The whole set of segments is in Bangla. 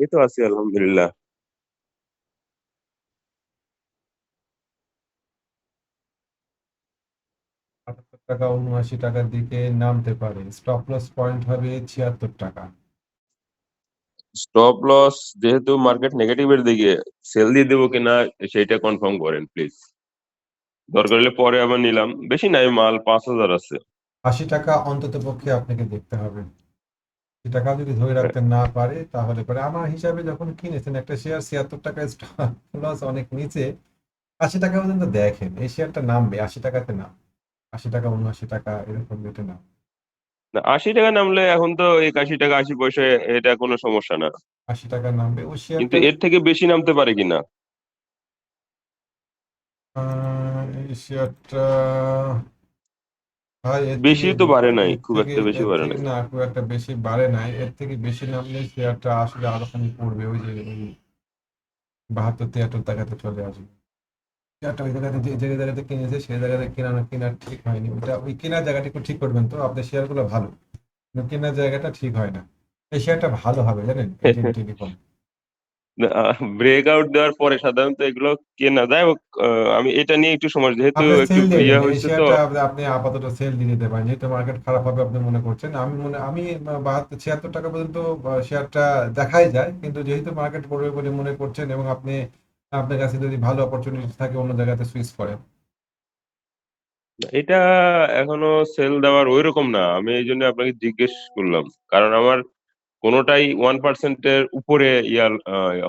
এই তো আছি আলহামদুলিল্লাহ। আটাত্তর টাকা উনআশি টাকার দিকে নামতে পারে। স্টপ লস পয়েন্ট হবে ছিয়াত্তর টাকা। স্টপ লস যেহেতু মার্কেট নেগেটিভের দিকে সেল দিয়ে দেবো কিনা সেইটা কনফার্ম করেন প্লিজ দরকার হলে পরে আবার নিলাম। বেশি নাই মাল পাঁচ হাজার আছে। আশি টাকা অন্তত পক্ষে আপনাকে দেখতে হবে। টাকা যদি ধরে রাখতে না পারে তাহলে পরে আমার হিসাবে যখন কিনেছেন একটা শেয়ার ছিয়াত্তর টাকা লস অনেক নিচে আশি টাকা পর্যন্ত দেখেন এই শেয়ারটা নামবে আশি টাকাতে নাম আশি টাকা উনআশি টাকা এরকম রেটে নাম। না আশি টাকা নামলে এখন তো একাশি টাকা আশি পয়সা এটা কোনো সমস্যা না। আশি টাকা নামবে ওই কিন্তু এর থেকে বেশি নামতে পারে কিনা? এই শেয়ারটা বেশি তো বাড়ে নাই খুব একটা বেশি বাড়ে নাই। না খুব একটা বেশি বাড়ে নাই এর থেকে বেশি নামলে শেয়ারটা আসলে আরও খানি পড়বে ওই যে বাহাত্তর তিয়াত্তর টাকাতে চলে আসবে। শেয়ারটা ওই জায়গাতে যে যে জায়গাতে কিনেছে সেই জায়গাতে কেনা না কেনা ঠিক হয়নি। ওইটা ওই কেনার জায়গাটা একটু ঠিক করবেন তো আপনার শেয়ারগুলো ভালো। কেনার জায়গাটা ঠিক হয় না। এই শেয়ারটা ভালো হবে জানেন? এটিএম টেলিকম ব্রেকআউট দেওয়ার পরে সাধারণত এগুলো কেনা যাই হোক আহ, আমি এটা নিয়ে একটু সময় যেহেতু একটু ইয়ে হয়েছে তো। আপনি- আপাতত সেল দিয়ে দিতে পারেন যেহেতু মার্কেট খারাপ হবে আপনি মনে করছেন আমি মনে আমি বাহাত্তর ছিয়াত্তর টাকা পর্যন্ত শেয়ারটা দেখাই যায় কিন্তু যেহেতু মার্কেট পড়বে বলে মনে করছেন এবং আপনি আপনার কাছে যদি ভালো অপরচুনিটি থাকে অন্য জায়গাতে সুইচ করেন। এটা এখনও সেল দেওয়ার ওইরকম না আমি এই জন্য আপনাকে জিজ্ঞেস করলাম কারণ আমার কোনোটাই ওয়ান পার্সেন্টের উপরে ইয়ার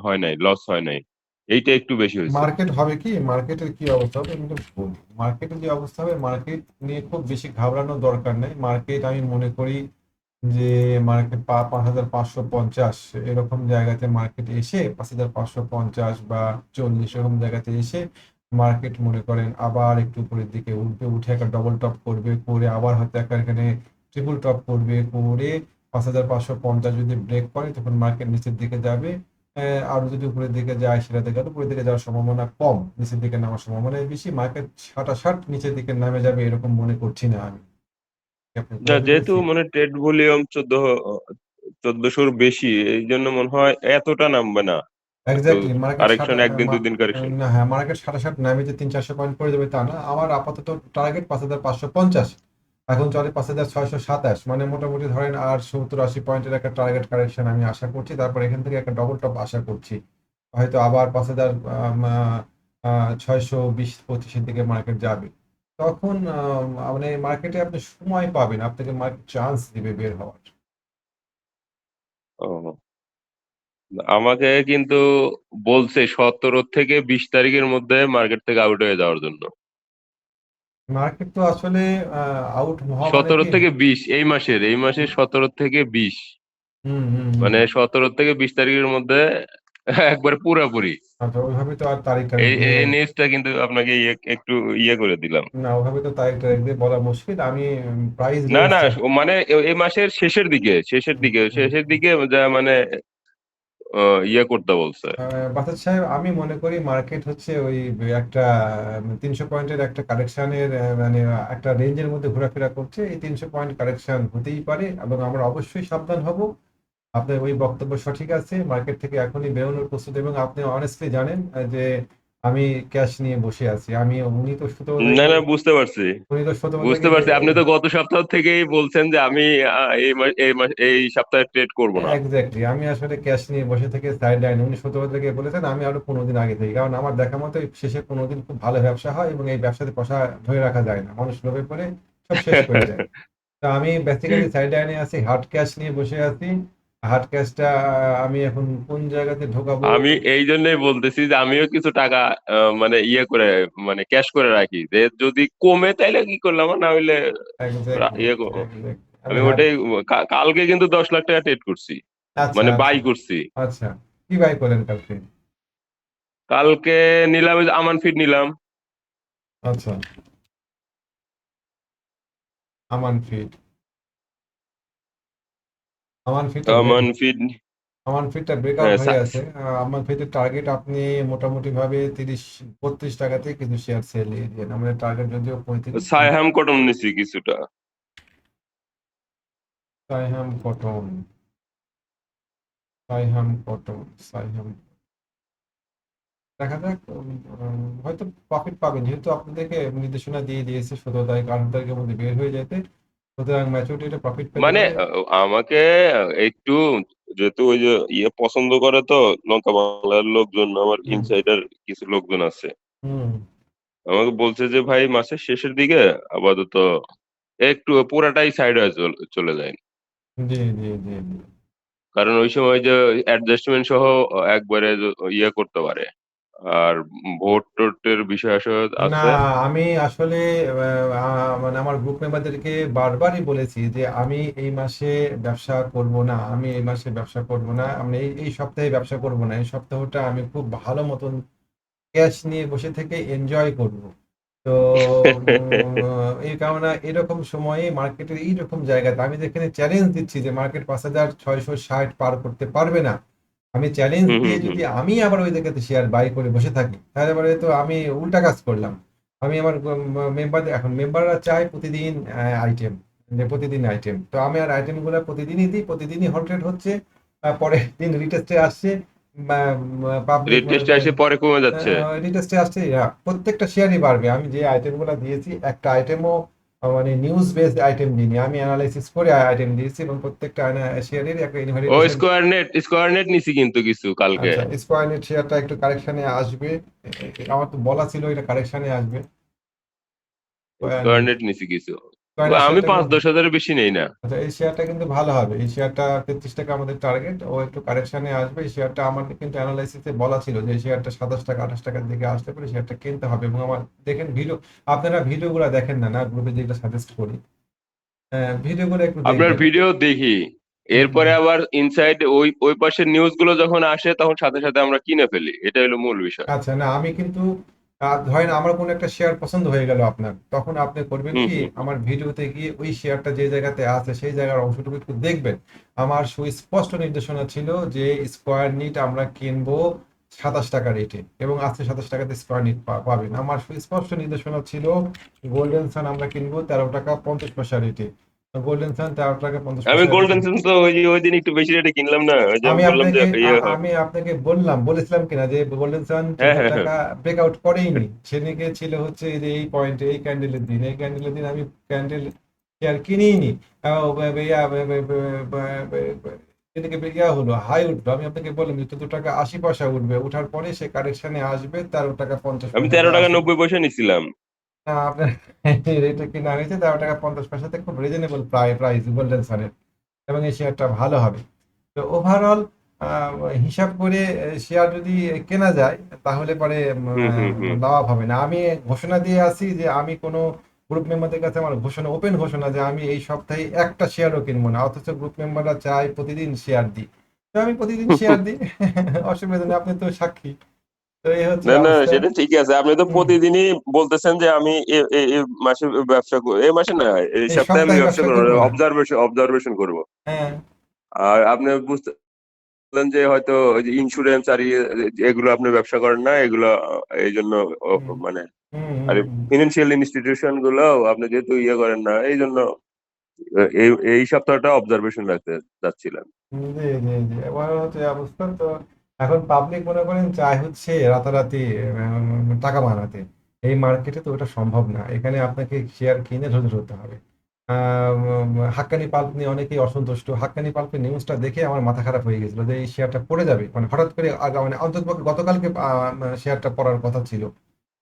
হয় নাই লস হয় নাই। এইটা একটু বেশি হয়েছে। মার্কেট হবে কি? মার্কেটের কি অবস্থা হবে? মার্কেটের যে অবস্থা হবে মার্কেট নিয়ে খুব বেশি ঘাবড়ানোর দরকার নেই। মার্কেট আমি মনে করি যে মার্কেট পা, পাঁচ হাজার পাঁচশো পঞ্চাশ, এরকম জায়গাতে মার্কেট এসে, পাঁচ হাজার পাঁচশো পঞ্চাশ বা চল্লিশ এরকম জায়গাতে এসে মার্কেট মনে করেন আবার একটু উপরের দিকে উঠবে, উঠে একটা ডবল টপ করবে, করে আবার হয়তো একটা এখানে ট্রিপল টপ করবে, করে পাঁচ হাজার পাঁচশো পঞ্চাশ যদি ব্রেক করে তখন মার্কেট নিচের দিকে যাবে। আরও যদি উপরের দিকে যায় সেটা গেলে উপরের দিকে যাওয়ার সম্ভাবনা কম। নিচের দিকে নামার সম্ভাবনা বেশি। মার্কেট ষাটাষাট নিচের দিকে নামে যাবে এরকম মনে করছি না আমি। যেহেতু মানে ট্রেড ভলিউম চোদ্দ চোদ্দশোর বেশি এই জন্য মনে হয় এতটা নামবে না। এক্স্যাক্টলি কারেকশন একদিন দুদিন কারেকশন না হ্যাঁ মার্কেট সাতাশাট নামে যে তিন চারশো পয়েন্ট পড়ে যাবে তা না। আমার আপাতত টার্গেট পাঁচ হাজার পাঁচশো পঞ্চাশ। এখন চলে পাঁচ হাজার ছয়শো সাতাশ। মানে মোটামুটি ধরেন আর সত্তর আশি পয়েন্টের একটা টার্গেট কারেকশন আমি আশা করছি। তারপর এখান থেকে একটা ডবল টপ আশা করছি। হয়তো আবার পাঁচ হাজার ছয়শো বিশ, পঁচিশের দিকে মার্কেট যাবে। তখন মানে মার্কেটে আপনি সময় পাবেন। আপনাকে মার্কেট চান্স দিবে বের হওয়ার। আমাকে কিন্তু বলছে সতেরো থেকে বিশ তারিখের মধ্যে মার্কেট থেকে আউট হয়ে যাওয়ার জন্য। মার্কেট তো আসলে আউট হওয়া মানে সতেরো কি? থেকে বিশ এই মাসের এই মাসের সতেরো থেকে বিশ। হুম হুম হুম। মানে সতেরো থেকে বিশ তারিখের মধ্যে একবার পুরাপুরি। আচ্ছা ওইভাবে তো আর তারিখ টারিখ এই দিয়ে এই নিউজটা কিন্তু আপনাকে ইয়ে একটু ইয়ে করে দিলাম। না ওইভাবে তো তারিখ টারিখ দিয়ে বলা মুশকিল। আমি প্রাইস না না মানে এ- এই মাসের শেষের দিকে শেষের দিকে শেষের দিকে যা মানে ইয়ে করতে বলছে। সাহেব, আমি মনে করি মার্কেট হচ্ছে ওই একটা তিনশো পয়েন্টের একটা কারেকশনের মানে একটা রেঞ্জের মধ্যে ঘোরাফেরা করছে। এই তিনশো পয়েন্ট কারেকশন হতেই পারে এবং আমরা অবশ্যই সাবধান হব। আপনার ওই বক্তব্য সঠিক আছে। মার্কেট থেকে এখনই বেরোনোর প্রস্তুত এবং আপনি অনেস্টলি জানেন যে আমি ক্যাশ নিয়ে বসে আছি। আমি উনি তো সুতো না না বুঝতে পারছি। উনি তো সুতো বুঝতে পারছি। আপনি তো গত সপ্তাহ থেকেই বলছেন যে আমি এই এই সপ্তাহে ট্রেড করব না। এক্স্যাক্টলি আমি আসলে ক্যাশ নিয়ে বসে থেকে সাইড লাইন উনি সতেরো থেকে বলেছেন আমি আরও পনেরো দিন আগে থেকে। কারণ আমার দেখা মতো শেষে পনেরো দিন খুব ভালো ব্যবসা হয় এবং এই ব্যবসাতে পয়সা ধরে রাখা যায় না। মানুষ লোভে পড়ে সব শেষ করে যায়। তো আমি বেসিক্যালি সাইড লাইনে আছি হার্ড ক্যাশ নিয়ে বসে আছি। হার্ড ক্যাশটা আমি এখন কোন জায়গাতে ঢোকাবো? আমি এই জন্যই বলতেছি যে আমিও কিছু টাকা মানে ইয়ে করে মানে ক্যাশ করে রাখি। যে যদি কমে তাইলে কি করলাম? না হইলে ইয়ে। আমি ওটাই কালকে কিন্তু দশ লাখ টাকা ট্রেড করছি। আচ্ছা, মানে আচ্ছা, বাই করছি। আচ্ছা কি বাই করেন কালকে? কালকে নিলাম আমান ফিট নিলাম। আচ্ছা। আমান ফিট আমান ফিট আমান ফিট আমান ফিটটা ব্রেকআউট হ্যাঁ, হয়ে আছে। আমান ফিটের টার্গেট আপনি মোটামুটি ভাবে তিরিশ বত্রিশ টাকাতে কিছু শেয়ার সেল দিয়ে দিন আমাদের টার্গেট যদিও পঁয়ত্রিশ সাইহাম কটন নিছি কিছুটা। সাইহাম কটন। সাইহাম কটন সাইহাম দেখা যাক হয়তো প্রফিট পাবেন। যেহেতু আপনাদেরকে নির্দেশনা দিয়ে দিয়েছে সতেরো তারিখ আঠারো তারিখের মধ্যে বের হয়ে যেতে। সুতরাং প্রফিট পেতে মানে গেলে আমাকে একটু যেহেতু ওই যে ইয়ে পছন্দ করে তো লঙ্কা বাংলার লোকজন আমার হুম। ইনসাইডার কিছু লোকজন আছে। হুম। আমাকে বলছে যে ভাই মাসের শেষের দিকে আপাতত একটু পুরাটাই সাইড হয়ে চল- চলে যায়। জি জি জি জি। কারণ ওই সময় যে অ্যাডজাস্টমেন্ট সহ একবারে যে ইয়ে করতে পারে। আর ভোট টোটের বিষয় আসে না আমি আসলে মানে আমার গ্রুপ মেম্বারদেরকে বারবারই বলেছি যে আমি এই মাসে ব্যবসা করব না আমি এই মাসে ব্যবসা করব না আমি এই এই সপ্তাহে ব্যবসা করব না এই সপ্তাহটা আমি খুব ভালো মতন ক্যাশ নিয়ে বসে থেকে এনজয় করব। তো এই কারণে এরকম সময়ে মার্কেটের এইরকম জায়গাতে আমি যেখানে চ্যালেঞ্জ দিচ্ছি যে মার্কেট পাঁচ হাজার ছয়শো ষাট পার করতে পারবে না আমি চ্যালেঞ্জ দিয়ে যদি আমি আবার ওই জায়গাতে শেয়ার বাই করে বসে থাকি তাহলে এবারে তো আমি উল্টা কাজ করলাম। আমি আমার মেম্বার এখন মেম্বাররা চায় প্রতিদিন আইটেম যে প্রতিদিন আইটেম তো আমি আর আইটেমগুলো প্রতিদিনই দিই প্রতিদিনই হট রেট হচ্ছে পরের দিন রিটেস্টে আসছে পাবলিক রেট পরে কমে যাচ্ছে। রিটেস্টে আসছে হ্যাঁ, প্রত্যেকটা শেয়ারই বাড়বে। আমি যে আইটেমগুলো দিয়েছি একটা আইটেমও মানে নিউজ বেসড আইটেম দিইনি আমি অ্যানালাইসিস করে আইটেম দিয়েছি এবং প্রত্যেকটা শেয়ারের একটা ও স্কয়ার নেট স্কোয়ার নেট নিছি কিন্তু কিছু কালকে। স্কয়ার নেট শেয়ারটা একটু কারেকশনে আসবে। আমার তো বলা ছিল এটা কারেকশনে আসবে। স্কোয়ার নেট নিছি কিছু। আমি পাঁচ দশ হাজারের বেশি নেই না। আচ্ছা এই শেয়ারটা কিন্তু ভালো হবে। এই শেয়ারটা তেত্রিশ টাকা আমাদের টার্গেট ও একটু কারেকশনে আসবে। এই শেয়ারটা আমাদের কিন্তু অ্যানালাইসিসে বলা ছিল যে এই শেয়ারটা সাতাশ টাকা আঠাশ টাকার দিকে আসতে পারে শেয়ারটা কিনতে হবে। এবং আমার দেখেন ভিডিও আপনারা ভিডিওগুলো দেখেন না না গ্রুপে যেটা সাজেস্ট করি। ভিডিওগুলো একটু আপনার ভিডিও দেখি। এরপরে আবার ইনসাইড ওই ওই পাশের নিউজগুলো যখন আসে তখন সাথে সাথে আমরা কিনে ফেলি। এটা হলো মূল বিষয়। আচ্ছা না আমি কিন্তু ধরেন আমার কোনো একটা শেয়ার পছন্দ হয়ে গেল আপনার তখন আপনি করবেন কি আমার ভিডিওতে গিয়ে ওই শেয়ারটা যে জায়গাতে আছে সেই জায়গার অংশটুকু একটু দেখবেন। আমার সুস্পষ্ট নির্দেশনা ছিল যে স্কোয়ার নিট আমরা কিনবো সাতাশ টাকা রেটে এবং আজকে সাতাশ টাকাতে স্কোয়ার নিট পাবেন। আমার সুস্পষ্ট নির্দেশনা ছিল গোল্ডেন সান আমরা কিনবো তেরো টাকা পঞ্চাশ পয়সা রেটে গোল্ডেন সান তেরো টাকা পঞ্চাশ আমি গোল্ডেন সেন্স তো ওই ওই দিন একটু বেশি রেটে কিনলাম না ওই যে আমি বললাম যে ইয়ে আমি আপনাকে বললাম বলেছিলাম কিনা যে গোল্ডেন সান হ্যাঁ চোদ্দ হ্যাঁ হ্যাঁ। টাকা ব্রেকআউট করেইনি। সেদিকে ছিল হচ্ছে এই যে এই পয়েন্টে এই ক্যান্ডেলের দিন এই ক্যান্ডেলের দিন আমি ক্যান্ডেল শেয়ার কিনিনি এদিকে ইয়া হলো হাই উঠল। আমি আপনাকে বললাম যে চোদ্দ টাকা আশি পয়সা উঠবে। উঠার পরে সে কারেকশনে আসবে তেরো টাকা পঞ্চাশ আমি তেরো টাকা নব্বই পয়সা নিছিলাম। আপনার রেটে কিনা হয়েছে তেরো টাকা পঞ্চাশ পয়সাতে খুব রিজনেবল প্রাইস গোল্ডেন সানের এবং এই শেয়ারটা ভালো হবে। তো ওভারঅল হিসাব করে শেয়ার যদি কেনা যায় তাহলে পরে লাভ হবে না। আমি ঘোষণা দিয়ে আসি যে আমি কোনো গ্রুপ মেম্বারদের কাছে আমার ঘোষণা ওপেন ঘোষণা যে আমি এই সপ্তাহে একটা শেয়ারও কিনবো না অথচ গ্রুপ মেম্বাররা চায় প্রতিদিন শেয়ার দিই। তো আমি প্রতিদিন শেয়ার দিই। অসুবিধা নেই আপনি তো সাক্ষী। না না সেটা ঠিকই আছে। আপনি তো প্রতিদিনই বলতেছেন যে আমি এই মাসে ব্যবসা এই মাসে না এই সপ্তাহে আমি ব্যবসা করব অবজারভেশন অবজারভেশন করব। হ্যাঁ। আর আপনি বুঝতে যে হয়তো ইন্স্যুরেন্স আর ইয়ে, এগুলো আপনি ব্যবসা করেন না এগুলো এই জন্য মানে আর। ফিনান্সিয়াল ইনস্টিটিউশনগুলো আপনি যেহেতু ইয়ে করেন না এই জন্য এই এই সপ্তাহটা অবজারভেশন রাখতে যাচ্ছিলাম। জি জি জি। এবার হচ্ছে এই অবস্থা তো এখন পাবলিক মনে করেন চায় হচ্ছে রাতারাতি টাকা বানাতে। এই মার্কেটে তো ওটা সম্ভব না। এখানে আপনাকে শেয়ার কিনে ধরে ধরতে হবে। হাক্কানি পাল্প নিয়ে অনেকেই অসন্তুষ্ট। হাক্কানি পাল্পের নিউজটা দেখে আমার মাথা খারাপ হয়ে গেছিল যে এই শেয়ারটা পড়ে যাবে। মানে হঠাৎ করে মানে অন্তত গতকালকে শেয়ারটা পড়ার কথা ছিল।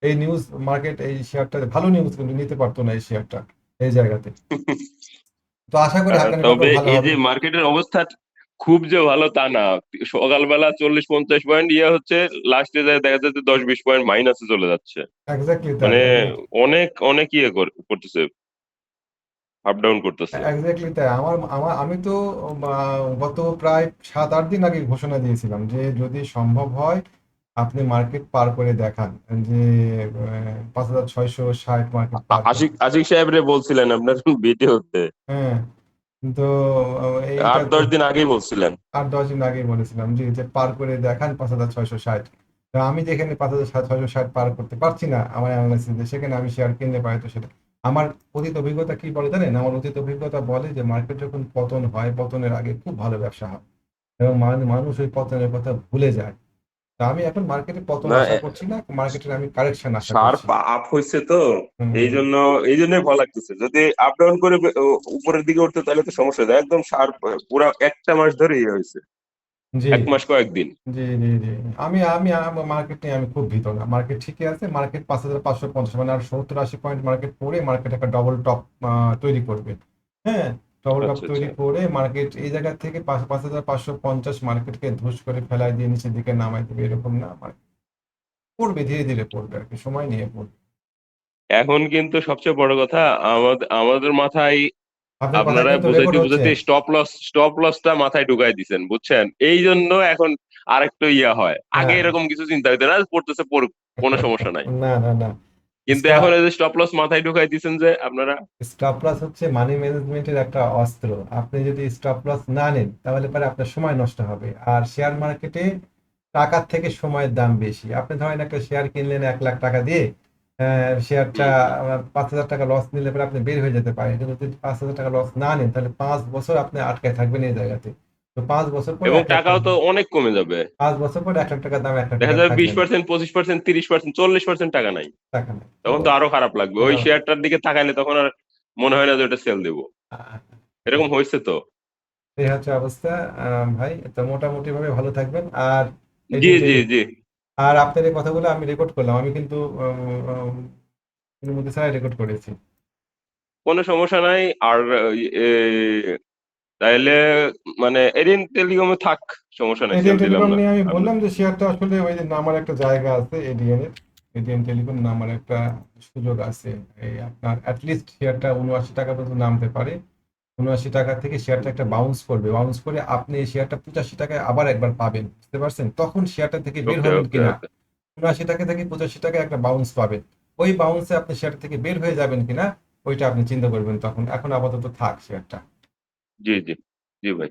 এই নিউজ মার্কেট এই শেয়ারটা ভালো নিউজ কিন্তু নিতে পারতো না এই শেয়ারটা এই জায়গাতে। তো আশা করি হাক্কানি এই যে মার্কেটের অবস্থা খুব যে ভালো তা না। সকালবেলা চল্লিশ পঞ্চাশ পয়েন্ট ইয়ে হচ্ছে লাস্টে যায় দেখা যাচ্ছে দশ বিশ পয়েন্ট মাইনাসে চলে যাচ্ছে। মানে অনেক অনেক ইয়ে করতেছে। আপ ডাউন করতেছে। এক্স্যাক্টলি তাই। আমার আমার আমি তো গত প্রায় সাত আট দিন আগে ঘোষণা দিয়েছিলাম যে যদি সম্ভব হয় আপনি মার্কেট পার করে দেখান। যে পাঁচ হাজার ছয়শো ষাট মার্কেট করে আশিক সাহেব সাহেবরে বলছিলেন আপনার ভিডিওতে। হ্যাঁ। তো আট দশ দিন আগেই বলছিলেন। আট দশ দিন আগেই বলেছিলাম যে যে পার করে দেখান পাঁচ হাজার ছয়শো ষাট। তো আমি যেখানে পাঁচ হাজার ছয়শো ষাট পার করতে পারছি না আমার অ্যানালাইসিসে সেখানে আমি শেয়ার কিনতে পারি তো সেটা। আমার অতীত অভিজ্ঞতা কি বলে জানেন? আমার অতীত অভিজ্ঞতা বলে যে মার্কেট যখন পতন হয় পতনের আগে খুব ভালো ব্যবসা হয়। এবং মানুষ ওই পতনের কথা ভুলে যায়। আমি এখন মার্কেটে পতন আশা করছি না মার্কেটের আমি কারেকশন আশা শার্প করছি। আপ হয়েছে তো এই জন্য এই জন্যই ভয় লাগতেছে। যদি আপ ডাউন করে উপরের দিকে উঠতো তাহলে তো সমস্যা হতো একদম শার্প পুরো একটা মাস ধরে ইয়ে হয়েছে জি। এক মাস কয়েকদিন। জি জি জি। আমি আমি মার্কেট নিয়ে আমি খুব ভীত না। মার্কেট ঠিকই আছে মার্কেট পাঁচ হাজার পাঁচশো পঞ্চাশ মানে আর সত্তর আশি পয়েন্ট মার্কেট পড়ে মার্কেট একটা ডবল টপ তৈরি করবে। হ্যাঁ? ডবল টপ আচ্ছা, তৈরি আচ্ছা। করে মার্কেট এই জায়গা থেকে পাঁচ পাঁচ হাজার পাঁচশো পঞ্চাশ মার্কেটকে ধুস করে ফেলাই দিয়ে নিচের দিকে নামাই দেবে এরকম না মার্কেট পড়বে ধীরে ধীরে পড়বে আর কি সময় নিয়ে পড়বে। এখন কিন্তু সবচেয়ে বড় কথা আমাদের আমাদের মাথায় আপনারা বুঝাইতে বুঝাইতে স্টপ লস স্টপ লসটা মাথায় ঢুকাই দিছেন বুঝছেন? এই জন্য এখন আরেকটু ইয়া হয়। আগে হ্যাঁ। এরকম কিছু চিন্তা হইতো না পড়তেছে পড়ুক কোনো সমস্যা নাই। না না না। কিন্তু এখন এই যে স্টপ লস মাথায় ঢুকাই দিছেন যে আপনারা স্টপ লস হচ্ছে মানি ম্যানেজমেন্টের একটা অস্ত্র। আপনি যদি স্টপ লস না নেন তাহলে পরে আপনার সময় নষ্ট হবে। আর শেয়ার মার্কেটে টাকার থেকে সময়ের দাম বেশি। আপনি ধরেন একটা শেয়ার কিনলেন এক লাখ টাকা দিয়ে শেয়ারটা পাঁচ হাজার টাকা লস নিলে পরে আপনি বের হয়ে যেতে পারেন। কিন্তু যদি পাঁচ হাজার টাকা লস না নেন তাহলে পাঁচ বছর আপনি আটকায় থাকবেন এই জায়গাতে। তো পাঁচ বছর পরে এবং টাকাও তো অনেক কমে যাবে। পাঁচ বছর পরে এক লাখ টাকার দাম এক লাখ দেখা যাবে বিশ পার্সেন্ট পঁচিশ পার্সেন্ট তিরিশ পার্সেন্ট চল্লিশ পার্সেন্ট টাকা নাই। টাকা নেই। তখন তো আরও খারাপ লাগবে। ওই। শেয়ারটার দিকে তাকাইলে তখন আর মনে হয় না যে ওটা সেল দেবো। এরকম হয়েছে তো। এই হচ্ছে অবস্থা। ভাই তো মোটামুটি ভাবে ভালো থাকবেন। আর জি জি জি। আর আপনার এই কথাগুলো আমি রেকর্ড করলাম। আমি কিন্তু মধ্যে রেকর্ড করেছি। কোনো সমস্যা নাই। আর তাইলে মানে এরিয়ান টেলিকমে থাক সমস্যা নাই টেলিকম নিয়ে আমি বললাম যে শেয়ারটা আসলে ওই যে নামার একটা জায়গা আছে এডিএন এর। এডিএন টেলিকম নামার একটা সুযোগ আছে। এই আপনার অ্যাটলিস্ট শেয়ারটা উনআশি টাকা পর্যন্ত নামতে পারে। উনআশি টাকা থেকে শেয়ারটা একটা বাউন্স করবে। বাউন্স করে আপনি এই শেয়ারটা পঁচাশি টাকায় আবার একবার পাবেন বুঝতে পারছেন? তখন শেয়ারটা থেকে বের হবেন কিনা? উনআশি টাকা থেকে পঁচাশি টাকায় একটা বাউন্স পাবেন। ওই বাউন্সে আপনি শেয়ার থেকে বের হয়ে যাবেন কিনা ওইটা আপনি চিন্তা করবেন তখন। এখন আপাতত থাক শেয়ারটা জি জি জি ভাই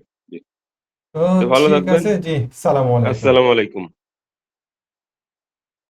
তো ভালো ঠিক থাকবেন। আছে জি সালাম আলাইকুম। আসসালামু আলাইকুম।